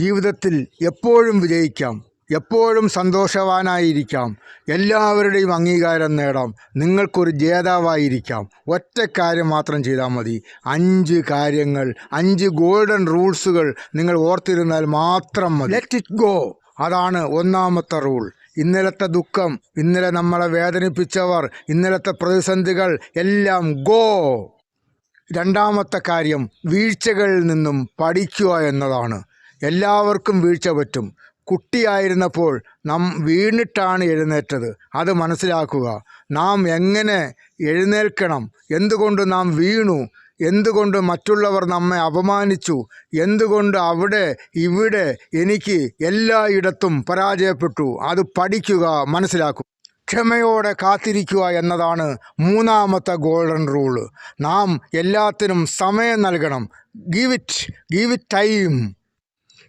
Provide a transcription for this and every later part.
ജീവിതത്തിൽ എപ്പോഴും വിജയിക്കാം. എപ്പോഴും സന്തോഷവാനായിരിക്കാം. എല്ലാവരുടെയും അംഗീകാരം നേടാം. നിങ്ങൾക്കൊരു ജേതാവായിരിക്കാം. ഒറ്റ കാര്യം മാത്രം ചെയ്താൽ മതി. അഞ്ച് കാര്യങ്ങൾ അഞ്ച് ഗോൾഡൻ റൂൾസുകൾ നിങ്ങൾ ഓർത്തിരുന്നാൽ മാത്രം മതി. ലെറ്റ് ഇറ്റ് ഗോ അതാണ് ഒന്നാമത്തെ റൂൾ. ഇന്നലത്തെ ദുഃഖം ഇന്നലെ നമ്മളെ വേദനിപ്പിച്ചവർ ഇന്നലത്തെ പ്രതിസന്ധികൾ എല്ലാം ഗോ രണ്ടാമത്തെ കാര്യം വീഴ്ചകളിൽ നിന്നും പഠിക്കുക എന്നതാണ്. എല്ലാവർക്കും വീഴ്ച പറ്റും. കുട്ടിയായിരുന്നപ്പോൾ നാം വീണിട്ടാണ് എഴുന്നേറ്റത്. അത് മനസ്സിലാക്കുക. നാം എങ്ങനെ എഴുന്നേൽക്കണം? എന്തുകൊണ്ട് നാം വീണു? എന്തുകൊണ്ട് മറ്റുള്ളവർ നമ്മെ അപമാനിച്ചു? എന്തുകൊണ്ട് അവിടെ ഇവിടെ എനിക്ക് എല്ലായിടത്തും പരാജയപ്പെട്ടു? അത് പഠിക്കുക മനസ്സിലാക്കുക. ക്ഷമയോടെ കാത്തിരിക്കുക എന്നതാണ് മൂന്നാമത്തെ ഗോൾഡൻ റൂൾ. നാം എല്ലാത്തിനും സമയം നൽകണം. Give it give it time.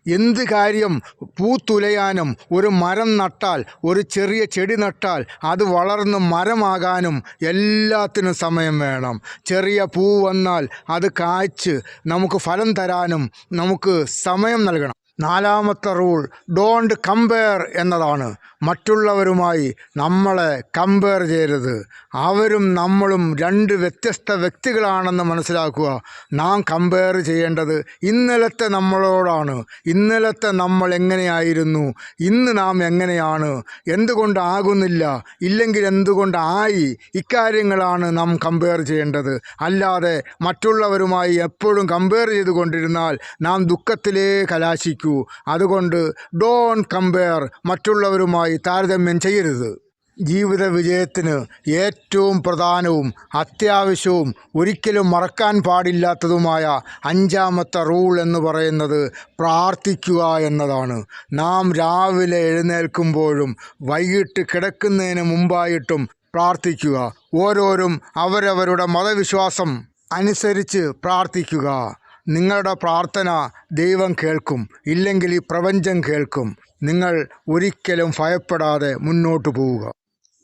എന്ത് കാര്യം പൂത്തുലയാനും ഒരു മരം നട്ടാൽ ഒരു ചെറിയ ചെടി നട്ടാൽ അത് വളർന്ന് മരമാകാനും എല്ലാത്തിനും സമയം വേണം. ചെറിയ പൂ വന്നാൽ അത് കായ്ച്ച് നമുക്ക് ഫലം തരാനും നമുക്ക് സമയം നൽകണം. നാലാമത്തെ റൂൾ ഡോണ്ട് കമ്പയർ എന്നതാണ്. മറ്റുള്ളവരുമായി നമ്മളെ കമ്പയർ ചെയ്യരുത്. അവരും നമ്മളും രണ്ട് വ്യത്യസ്ത വ്യക്തികളാണെന്ന് മനസ്സിലാക്കുക. നാം കമ്പയർ ചെയ്യേണ്ടത് ഇന്നലത്തെ നമ്മളോടാണ്. ഇന്നലത്തെ നമ്മൾ എങ്ങനെയായിരുന്നു? ഇന്ന് നാം എങ്ങനെയാണ്? എന്തുകൊണ്ടാകുന്നില്ല? ഇല്ലെങ്കിൽ എന്തുകൊണ്ടായി? ഇക്കാര്യങ്ങളാണ് നാം കമ്പയർ ചെയ്യേണ്ടത്. അല്ലാതെ മറ്റുള്ളവരുമായി എപ്പോഴും കമ്പയർ ചെയ്തുകൊണ്ടിരുന്നാൽ നാം ദുഃഖത്തിലേ കലാശിക്കൂ. അതുകൊണ്ട് ഡോൺ കമ്പയർ മറ്റുള്ളവരുമായി താരതമ്യം ചെയ്യരുത്. ജീവിത വിജയത്തിന് ഏറ്റവും പ്രധാനവും അത്യാവശ്യവും ഒരിക്കലും മറക്കാൻ പാടില്ലാത്തതുമായ അഞ്ചാമത്തെ റൂൾ എന്ന് പറയുന്നത് പ്രാർത്ഥിക്കുക എന്നതാണ്. നാം രാവിലെ എഴുന്നേൽക്കുമ്പോഴും വൈകിട്ട് കിടക്കുന്നതിന് മുമ്പായിട്ടും പ്രാർത്ഥിക്കുക. ഓരോരും അവരവരുടെ മതവിശ്വാസം അനുസരിച്ച് പ്രാർത്ഥിക്കുക. നിങ്ങളുടെ പ്രാർത്ഥന ദൈവം കേൾക്കും ഇല്ലെങ്കിൽ ഈ പ്രപഞ്ചം കേൾക്കും. നിങ്ങൾ ഒരിക്കലും ഭയപ്പെടാതെ മുന്നോട്ട് പോവുക.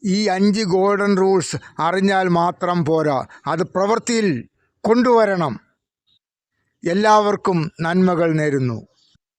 ഈ അഞ്ച് ഗോൾഡൻ റൂൾസ് അറിഞ്ഞാൽ മാത്രം പോരാ. അത് പ്രവൃത്തിയിൽ കൊണ്ടുവരണം. എല്ലാവർക്കും നന്മകൾ നേരുന്നു.